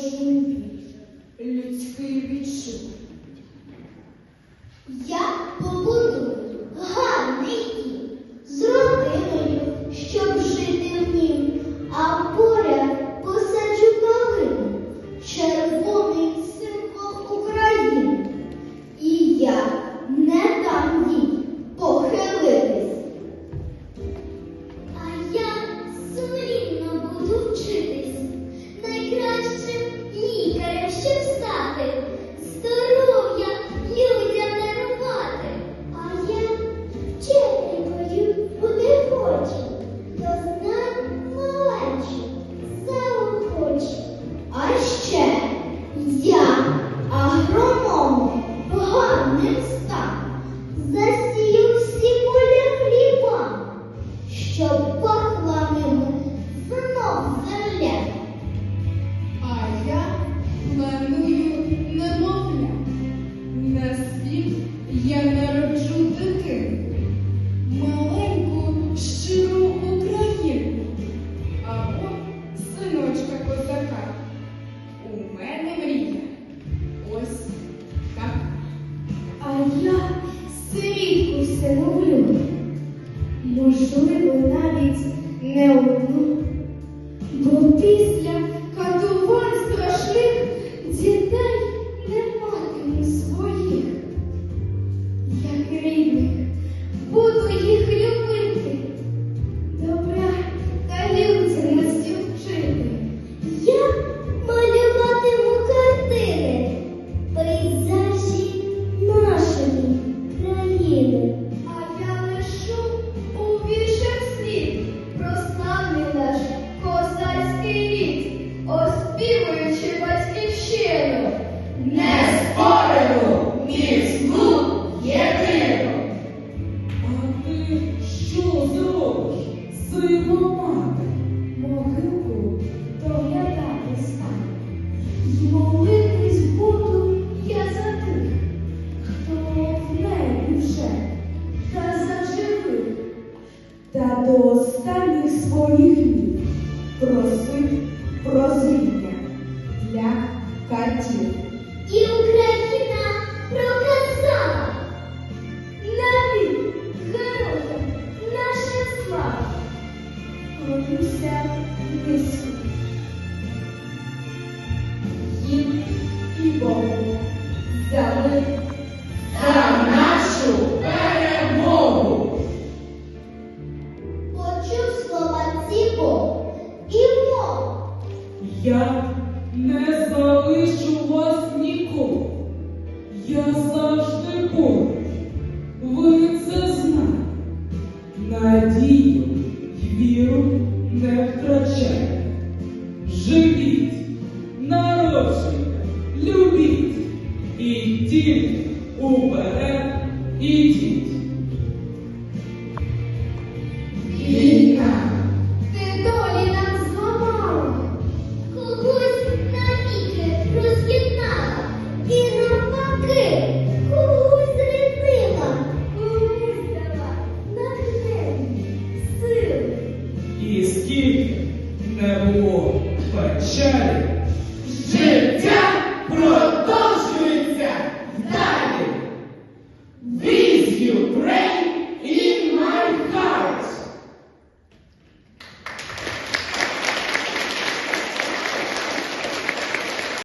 журбі людської відчув. Я побуду. засію всі поля хліба, щоб можливо, навіть не одну, бо після. братів. І Україна проказала навіть героям наша слава. Клонюся низько. Їм і Богу за ми за нашу перемогу. Почув слова ці і мов. Я Я завжди поруч, ви це знаєте, надію не втрачайте. Живіть, народжуйте, любіть і тільки уперед ідіть. together.